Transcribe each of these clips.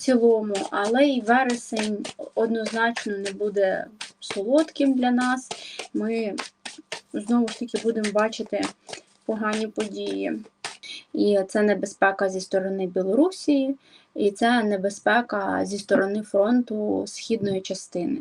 цілому, але і вересень однозначно не буде солодким для нас. Ми знову ж таки будемо бачити погані події. І це небезпека зі сторони Білорусі, і це небезпека зі сторони фронту східної частини.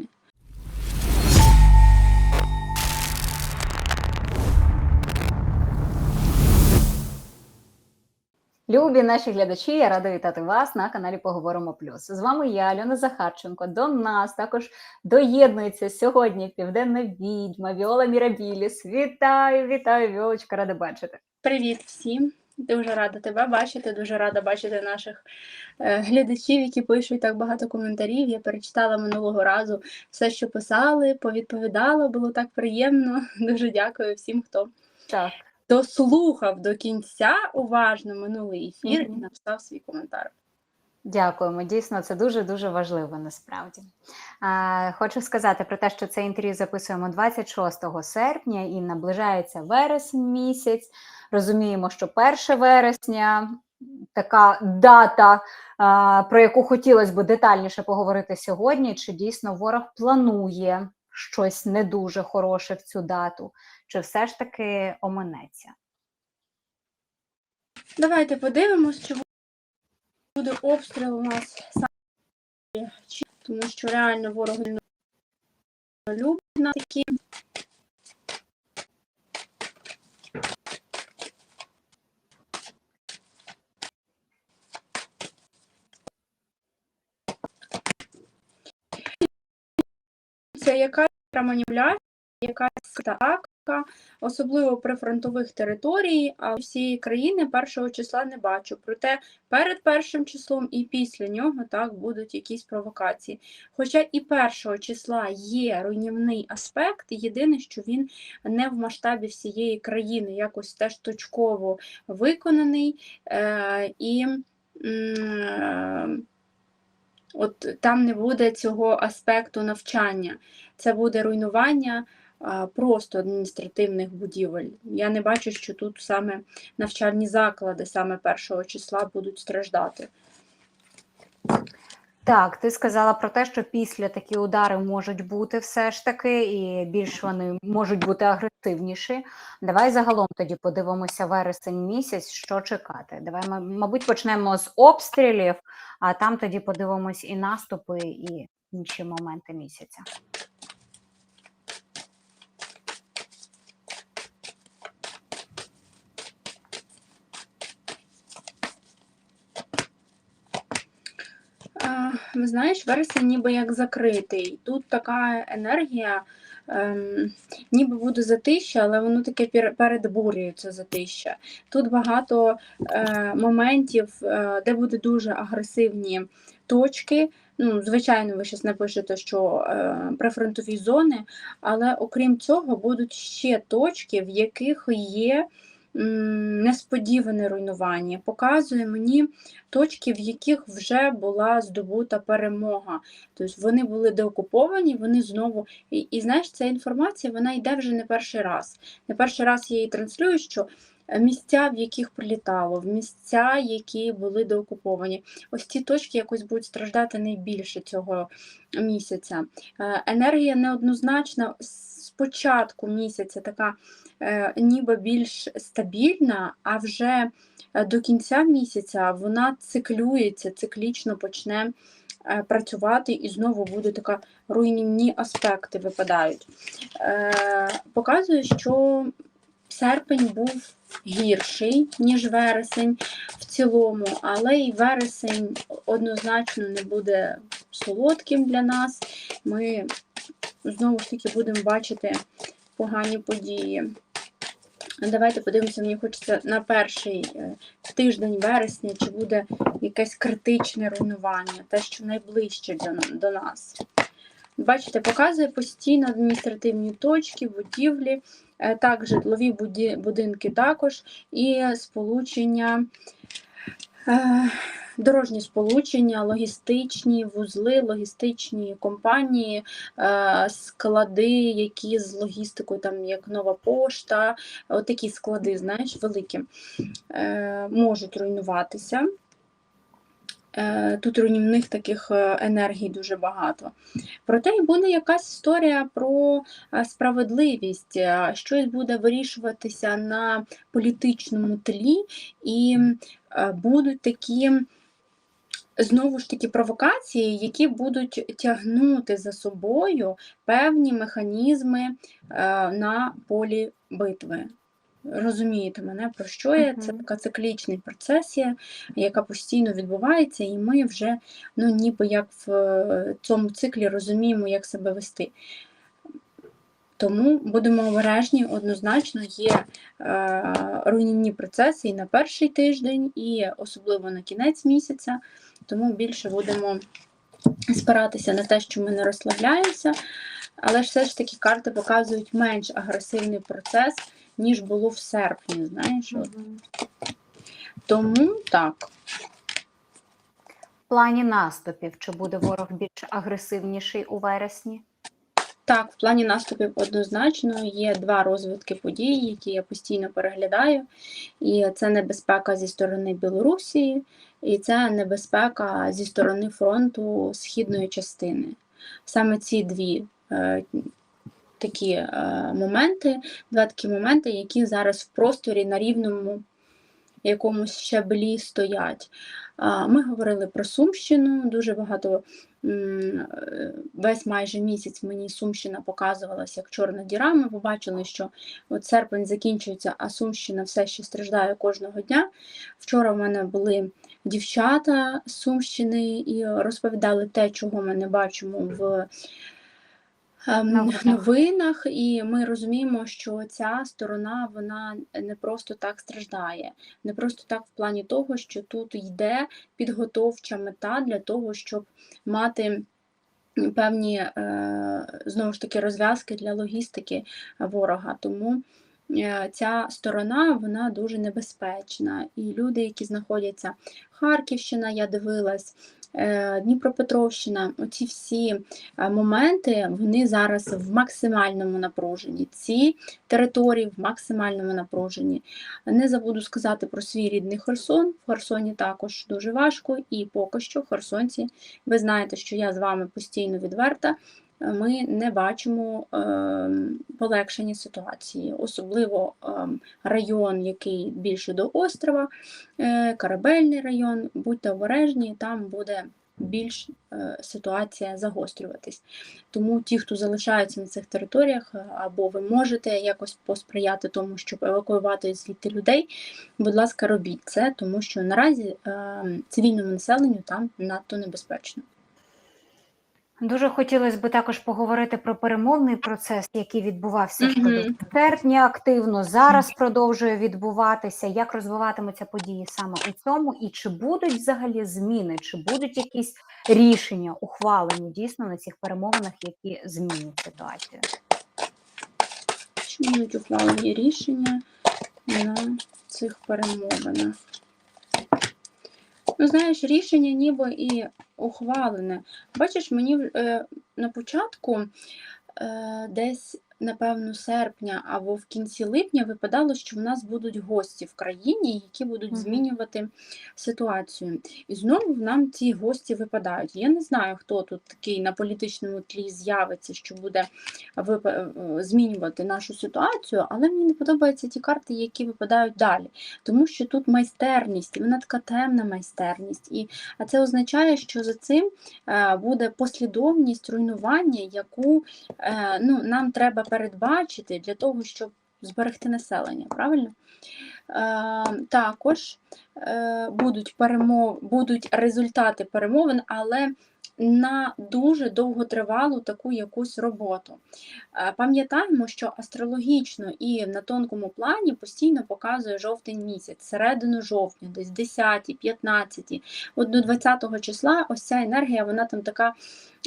Любі наші глядачі, я рада вітати вас на каналі Поговоримо Плюс. З вами я, Альона Захарченко. До нас також доєднується сьогодні південна відьма Віола Мірабіліс. Вітаю, вітаю, Віолочка, рада бачити. Привіт всім! Дуже рада тебе бачити, дуже рада бачити наших е, глядачів, які пишуть так багато коментарів. Я перечитала минулого разу все, що писали, повідповідала, було так приємно. Дуже дякую всім, хто Так, дослухав до кінця уважно минулий ефір і написав свій коментар. дякуємо. Дійсно, це дуже дуже важливо насправді. А, хочу сказати про те, що це інтерв'ю записуємо 26 серпня і наближається вересень місяць. Розуміємо, що 1 вересня така дата, а, про яку хотілося б детальніше поговорити сьогодні. Чи дійсно ворог планує щось не дуже хороше в цю дату, чи все ж таки оминеться? Давайте подивимось, чи буде обстріл у нас саме, тому що реально ворог не любить на такі. Якась маніпуляція, якась атака, особливо при фронтових території, а всієї країни першого числа не бачу. Проте перед першим числом і після нього так будуть якісь провокації. Хоча і першого числа є руйнівний аспект, єдине, що він не в масштабі всієї країни, якось теж точково виконаний. Е, і е, От там не буде цього аспекту навчання, це буде руйнування просто адміністративних будівель. Я не бачу, що тут саме навчальні заклади саме першого числа будуть страждати. Так, ти сказала про те, що після такі удари можуть бути все ж таки, і більш вони можуть бути агресивніші. Давай загалом тоді подивимося вересень місяць, що чекати. Давай, ма- мабуть, почнемо з обстрілів, а там тоді подивимось і наступи, і інші моменти місяця. А, Ви знаєш, вересень ніби як закритий. Тут така енергія, ем, ніби буде затища, але воно таке пер- передбурює це затища. Тут багато е, моментів, е, де буде дуже агресивні точки. Ну, звичайно, ви зараз напишете, що е, прифронтові зони, але окрім цього, будуть ще точки, в яких є несподіване руйнування. Показує мені точки, в яких вже була здобута перемога. Тобто вони були деокуповані, вони знову. І, і знаєш, ця інформація вона йде вже не перший раз. Не перший раз я її транслюю, що е, місця, в яких прилітало, в місця, які були деокуповані. Ось ці точки якось будуть страждати найбільше цього місяця. Е, Енергія неоднозначна з початку місяця така ніби більш стабільна, а вже е, до кінця місяця вона циклюється, циклічно почне е, працювати і знову буде така руйнівні аспекти випадають. Е, Показує, що серпень був гірший, ніж вересень в цілому, але і вересень однозначно не буде солодким для нас. Ми знову ж таки будемо бачити погані події. Давайте подивимося, мені хочеться на перший е, тиждень вересня, чи буде якесь критичне руйнування, те, що найближче до, нас. Бачите, показує постійно адміністративні точки, будівлі, е, так, житлові будинки також, і сполучення, дорожні сполучення, логістичні вузли, логістичні компанії, е, склади, які з логістикою, там як нова пошта, отакі склади, знаєш, великі, е, можуть руйнуватися. Е, тут руйнівних таких е, енергій дуже багато. Проте й буде якась історія про е, справедливість, щось буде вирішуватися на політичному тлі, і будуть такі. Знову ж таки, провокації, які будуть тягнути за собою певні механізми на полі битви. Розумієте мене, про що я? Це така циклічна процесія, яка постійно відбувається, і ми вже ну, ніби як в е, цьому циклі розуміємо, як себе вести. Тому будемо обережні, однозначно є е, руйнівні процеси і на перший тиждень, і особливо на кінець місяця. Тому більше будемо спиратися на те, що ми не розслабляємося, але все ж таки карти показують менш агресивний процес, ніж було в серпні. Знаєш, от. тому так. В плані наступів, чи буде ворог більш агресивніший у вересні? Так, в плані наступів однозначно є два розвитки подій, які я постійно переглядаю. І це небезпека зі сторони Білорусі, і це небезпека зі сторони фронту східної частини. Саме ці дві е, такі е, моменти, два такі моменти, які зараз в просторі на рівному якомусь щаблі стоять. А, Ми говорили про Сумщину, дуже багато е, весь майже місяць мені Сумщина показувалася як чорна діра. Ми побачили, що от серпень закінчується, а Сумщина все ще страждає кожного дня. Вчора в мене були дівчата з Сумщини і розповідали те, чого ми не бачимо в Новинах. новинах, і ми розуміємо, що ця сторона вона не просто так страждає, не просто так в плані того, що тут йде підготовча мета для того, щоб мати. Певні е, знову ж таки розв'язки для логістики ворога. Тому е, ця сторона вона дуже небезпечна. І люди, які знаходяться Харківщина, я дивилась, е, Дніпропетровщина, оці всі е, моменти вони зараз в максимальному напруженні. Ці території в максимальному напруженні. Не забуду сказати про свій рідний Херсон. В Херсоні також дуже важко, і поки що херсонці, ви знаєте, що я з вами постійно відверта. Ми не бачимо е, полегшення ситуації, особливо е, район, який більше до острова, е, корабельний район. Будьте обережні, там буде більш е, ситуація загострюватись. Тому ті, хто залишаються на цих територіях, е, або ви можете якось посприяти тому, щоб евакуювати звідти людей, будь ласка, робіть це, тому що наразі е, цивільному населенню там надто небезпечно. Дуже хотілося б також поговорити про перемовний процес, який відбувався впродовж серпня активно. Зараз продовжує відбуватися. Як розвиватимуться події саме у цьому, і чи будуть взагалі зміни, чи будуть якісь рішення ухвалені дійсно на цих перемовинах, які змінять ситуацію? Чи будуть ухвалені рішення на цих перемовинах? Ну, знаєш, рішення ніби і ухвалене. Бачиш, мені е, на початку е, десь, напевно, серпня або в кінці липня випадало, що в нас будуть гості в країні, які будуть змінювати ситуацію. І знову нам ці гості випадають. Я не знаю, хто тут такий на політичному тлі з'явиться, що буде вип- е, змінювати нашу ситуацію, але мені не подобаються ті карти, які випадають далі. Тому що тут майстерність, і вона така темна майстерність. І, а це означає, що за цим е, буде послідовність руйнування, яку е, ну, нам треба передбачити для того, щоб зберегти населення, правильно? Е, також е, будуть перемов... будуть результати перемовин, але на дуже довготривалу таку якусь роботу. Е, Пам'ятаємо, що астрологічно і на тонкому плані постійно показує жовтень місяць, середину жовтня, десь 10, 15, от до 20 числа ось ця енергія, вона там така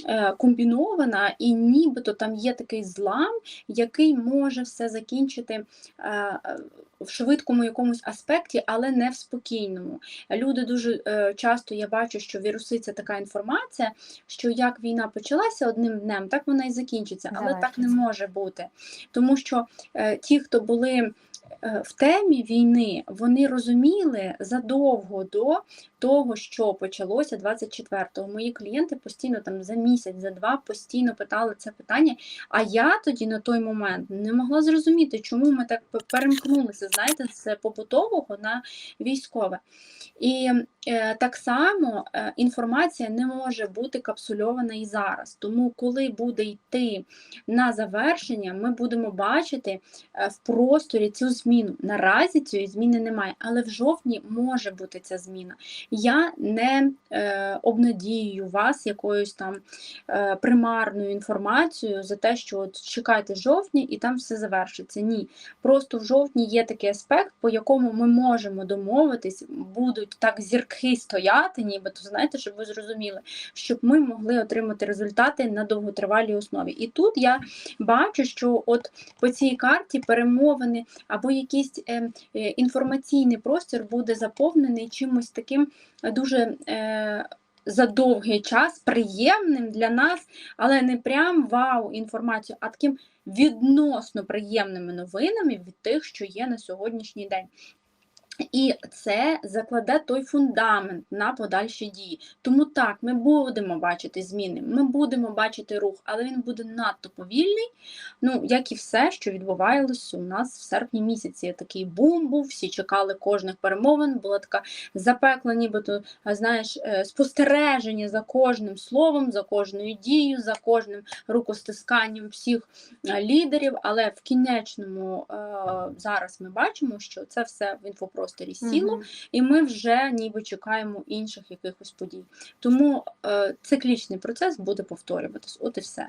е, комбінована, і нібито там є такий злам, який може все закінчити е, в швидкому якомусь аспекті, але не в спокійному. Люди дуже е, часто я бачу, що віруситься така інформація, що як війна почалася одним днем, так вона і закінчиться. Але так не може бути. Тому що е, ті, хто були в темі війни вони розуміли задовго до того, що почалося 24-го. Мої клієнти постійно там за місяць, за два постійно питали це питання. А я тоді на той момент не могла зрозуміти, чому ми так перемкнулися, знаєте, з побутового на військове. І е, так само е, інформація не може бути капсульована і зараз. Тому, коли буде йти на завершення, ми будемо бачити е, в просторі цю зміну. Наразі цієї зміни немає, але в жовтні може бути ця зміна. Я не е, обнадіюю вас якоюсь там е, примарною інформацією за те, що от чекайте жовтня і там все завершиться. Ні. Просто в жовтні є такий аспект, по якому ми можемо домовитись, будуть так зірки стояти, нібито знаєте, щоб ви зрозуміли, щоб ми могли отримати результати на довготривалій основі. І тут я бачу, що от по цій карті перемовини або якийсь е, е, інформаційний простір буде заповнений чимось таким е, дуже. За довгий час приємним для нас, але не прям вау інформацію, а таким відносно приємними новинами від тих, що є на сьогоднішній день. І це закладе той фундамент на подальші дії. Тому так, ми будемо бачити зміни, ми будемо бачити рух, але він буде надто повільний. Ну, як і все, що відбувалося у нас в серпні місяці. Такий бум був, всі чекали кожних перемовин, була така запекла, нібито, знаєш, е, спостереження за кожним словом, за кожною дією, за кожним рукостисканням всіх е, лідерів. Але в кінечному е, зараз ми бачимо, що це все в інфопросторі сіло, Мгм. і ми вже ніби чекаємо інших якихось подій. Тому е, циклічний процес буде повторюватись. От і все.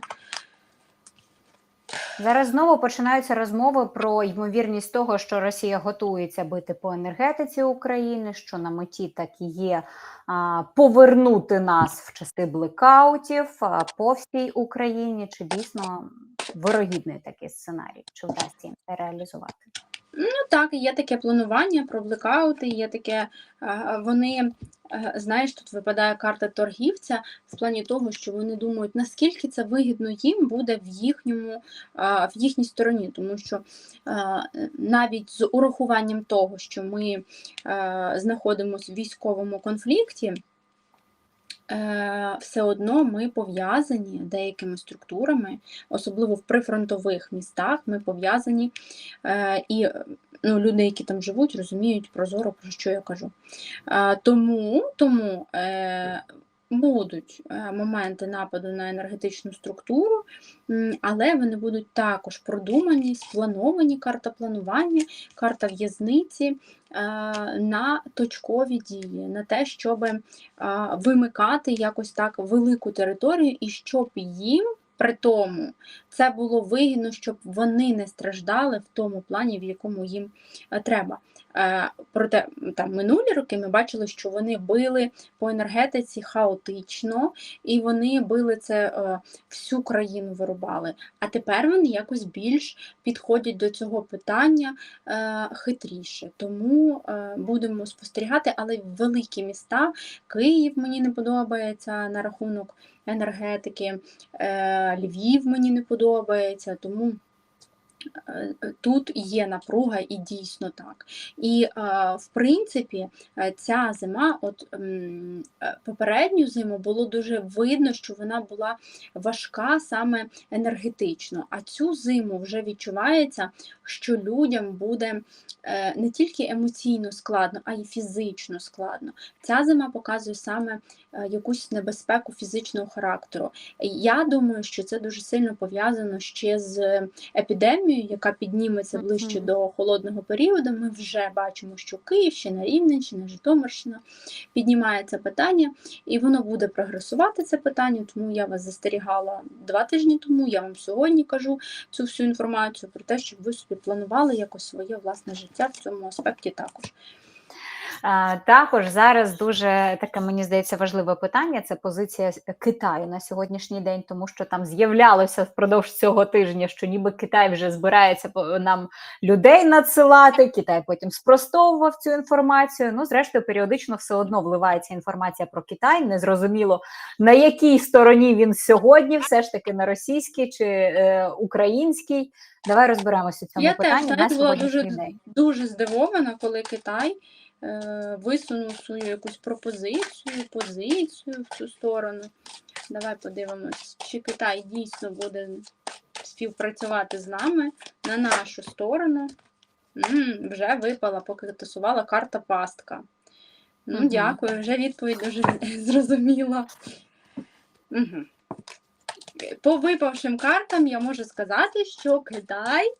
Зараз знову починаються розмови про ймовірність того, що Росія готується бити по енергетиці України, що на меті так і є а, повернути нас в часи блекаутів а, по всій Україні. Чи дійсно вирогідний такий сценарій? Чи вдасться їм це реалізувати? Ну так, є таке планування про блекаути, є таке, е, вони, е, знаєш, тут випадає карта торгівця в плані того, що вони думають, наскільки це вигідно їм буде в їхньому, е, в їхній стороні, тому що навіть з урахуванням того, що ми знаходимося в військовому конфлікті. Е, Все одно ми пов'язані деякими структурами, особливо в прифронтових містах, ми пов'язані Е, і ну, люди, які там живуть, розуміють прозоро, про що я кажу. Е, тому тому будуть е, моменти нападу на енергетичну структуру, але вони будуть також продумані, сплановані карта планування, карта в'язниці е, на точкові дії, на те, щоб е, вимикати якось так велику територію і щоб їм. При тому це було вигідно, щоб вони не страждали в тому плані, в якому їм треба. Е, Проте там минулі роки ми бачили, що вони били по енергетиці хаотично, і вони били це е, всю країну вирубали. А тепер вони якось більш підходять до цього питання е, хитріше. Тому будемо спостерігати, але великі міста, Київ мені не подобається на рахунок енергетики, Львів мені не подобається, тому тут є напруга і дійсно так. І е, в принципі, е, ця зима, от е, попередню зиму було дуже видно, що вона була важка саме енергетично. А цю зиму вже відчувається, що людям буде е, не тільки емоційно складно, а й фізично складно. Ця зима показує саме е, якусь небезпеку фізичного характеру. Я думаю, що це дуже сильно пов'язано ще з епідемією, яка підніметься ближче до холодного періоду. Ми вже бачимо, що Київщина, Рівненщина, Житомирщина піднімається питання, і воно буде прогресувати це питання. Тому я вас застерігала два тижні тому. Я вам сьогодні кажу цю всю інформацію про те, щоб ви собі планували якось своє власне життя в цьому аспекті також. Також зараз дуже таке, мені здається, важливе питання це позиція Китаю на сьогоднішній день, тому що там з'являлося впродовж цього тижня, що ніби Китай вже збирається нам людей надсилати. Китай потім спростовував цю інформацію. Ну, зрештою, періодично все одно вливається інформація про Китай. Незрозуміло на якій стороні він сьогодні, все ж таки на російській чи е, українській. Давай розберемося цьому Я питанні на знаєте, була дуже, дуже здивована, коли Китай висунув свою якусь пропозицію, позицію в цю сторону. Давай подивимось, чи Китай дійсно буде співпрацювати з нами на нашу сторону. м вже випала, поки тасувала карта пастка. Ну, Мгм. дякую, вже відповідь дуже зрозуміла. Угу. По випавшим картам я можу сказати, що Китай е,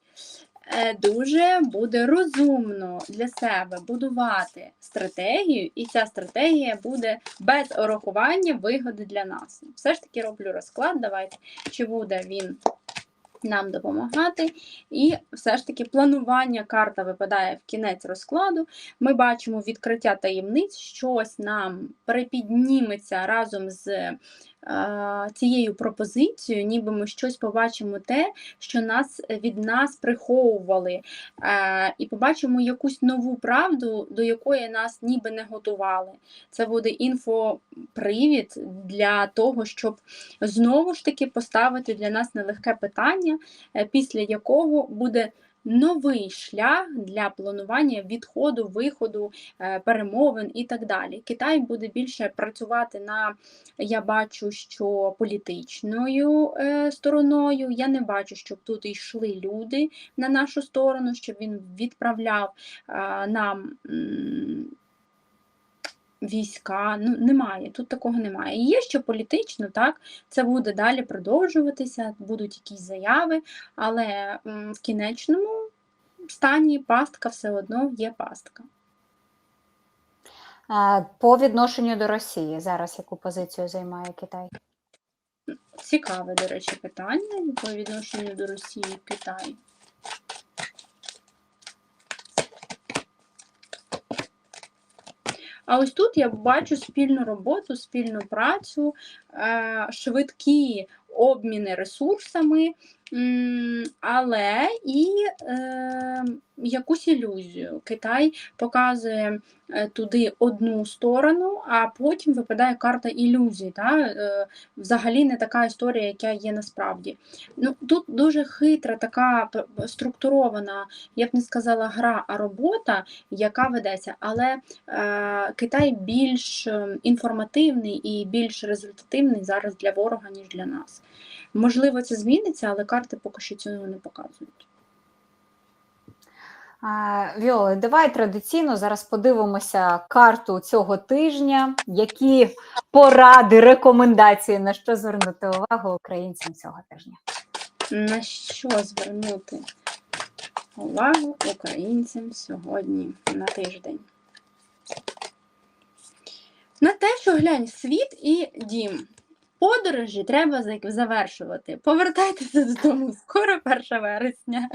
дуже буде розумно для себе будувати стратегію, і ця стратегія буде без урахування вигоди для нас. Все ж таки роблю розклад. Давайте, чи буде він нам допомагати. І все ж таки планування карта випадає в кінець розкладу. Ми бачимо відкриття таємниць, щось нам перепідніметься разом з е, цією пропозицією, ніби ми щось побачимо те, що нас від нас приховували, е, і побачимо якусь нову правду, до якої нас ніби не готували. Це буде інфопривід для того, щоб знову ж таки поставити для нас нелегке питання, е, після якого буде новий шлях для планування відходу, виходу, е, перемовин і так далі. Китай буде більше працювати на, я бачу, що політичною е, стороною. Я не бачу, щоб тут йшли люди на нашу сторону, щоб він відправляв е, нам. Війська, ну немає, тут такого немає. Є ще політично, так, це буде далі продовжуватися, будуть якісь заяви, але в кінечному стані пастка все одно є пастка. По відношенню до Росії зараз яку позицію займає Китай? Цікаве, до речі, питання по відношенню до Росії Китай. А ось тут я бачу спільну роботу, спільну працю, е, швидкі обміни ресурсами, але і е, якусь ілюзію. Китай показує е, туди одну сторону, а потім випадає карта ілюзій. Та? Е, взагалі не така історія, яка є насправді. Ну, тут дуже хитра, така структурована, я б не сказала гра, а робота, яка ведеться. Але е, Китай більш е, інформативний і більш результативний зараз для ворога, ніж для нас. Можливо, це зміниться, але карти поки що цього не показують. А, Віола, давай традиційно зараз подивимося карту цього тижня. Які поради, рекомендації на що звернути увагу українцям цього тижня? На що звернути увагу українцям сьогодні на тиждень? На те, що глянь, світ і дім. Подорожі треба завершувати. Повертайтеся додому, скоро 1 вересня.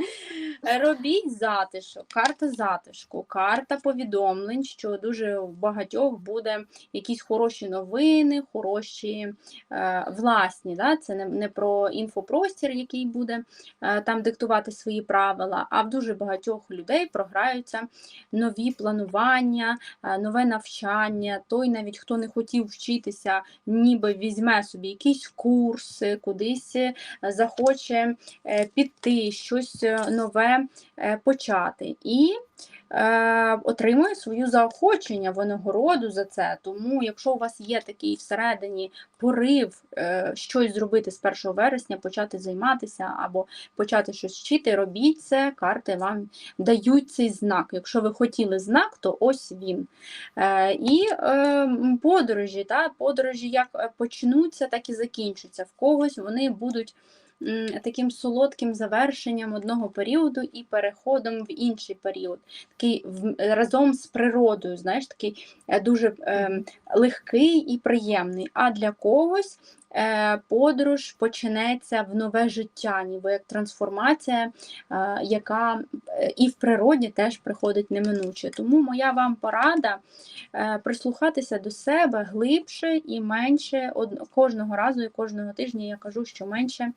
Робіть затишок, карта затишку, карта повідомлень, що дуже у багатьох буде якісь хороші новини, хороші е, власні. Да? Це не, не про інфопростір, який буде е, там диктувати свої правила, а в дуже багатьох людей програються нові планування, е, нове навчання. Той, навіть хто не хотів вчитися, ніби візьме собі якийсь курс, е, кудись е, захоче е, піти, щось е, нове е, почати. І е, отримує свою заохочення, винагороду за це. Тому, якщо у вас є такий всередині порив е, щось зробити з 1 вересня, почати займатися або почати щось вчити, робіть це, карти вам дають цей знак. Якщо ви хотіли знак, то ось він. Е, і е, подорожі, та, подорожі як е, почнуться, так і закінчаться. В когось вони будуть таким солодким завершенням одного періоду і переходом в інший період. Такий разом з природою, знаєш, такий е, дуже е, легкий і приємний. А для когось подорож почнеться в нове життя, ніби як трансформація, е, яка е, і в природі теж приходить неминуче. Тому моя вам порада е, прислухатися до себе глибше і менше кожного разу і кожного тижня я кажу, що менше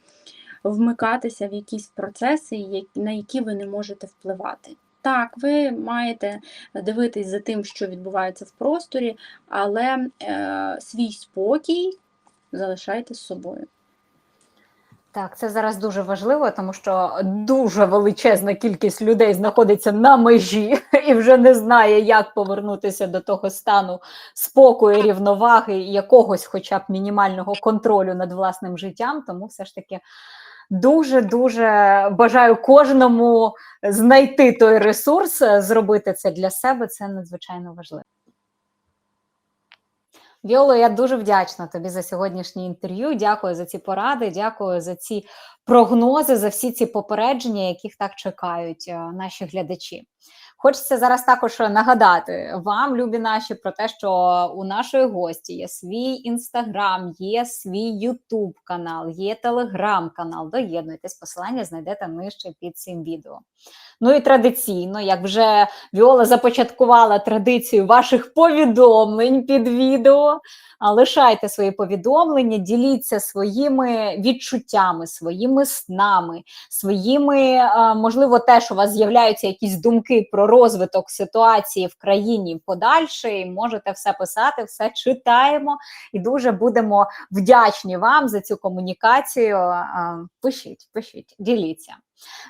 вмикатися в якісь процеси, на які ви не можете впливати. Так, ви маєте дивитись за тим, що відбувається в просторі, але е, свій спокій залишайте з собою. Так, це зараз дуже важливо, тому що дуже величезна кількість людей знаходиться на межі і вже не знає, як повернутися до того стану спокою, рівноваги, якогось, хоча б мінімального контролю над власним життям. Тому все ж таки дуже дуже бажаю кожному знайти той ресурс, е, зробити це для себе. Це надзвичайно важливо. Віоло, я дуже вдячна тобі за сьогоднішнє інтерв'ю. Дякую за ці поради, дякую за ці прогнози, за всі ці попередження, яких так чекають е, наші глядачі. Хочеться зараз також нагадати вам, любі наші, про те, що у нашої гості є свій інстаграм, є свій Ютуб канал, є телеграм-канал. Доєднуйтесь, посилання знайдете нижче під цим відео. Ну і традиційно, як вже Віола започаткувала традицію ваших повідомлень під відео. Лишайте свої повідомлення, діліться своїми відчуттями, своїми снами, своїми, можливо, теж у вас з'являються якісь думки про розвиток ситуації в країні подальше. Можете все писати, все читаємо і дуже будемо вдячні вам за цю комунікацію. Пишіть, пишіть, діліться.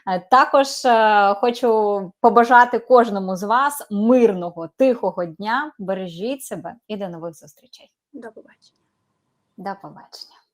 Е, Також е, хочу побажати кожному з вас мирного, тихого дня. Бережіть себе і до нових зустрічей. До побачення. До побачення.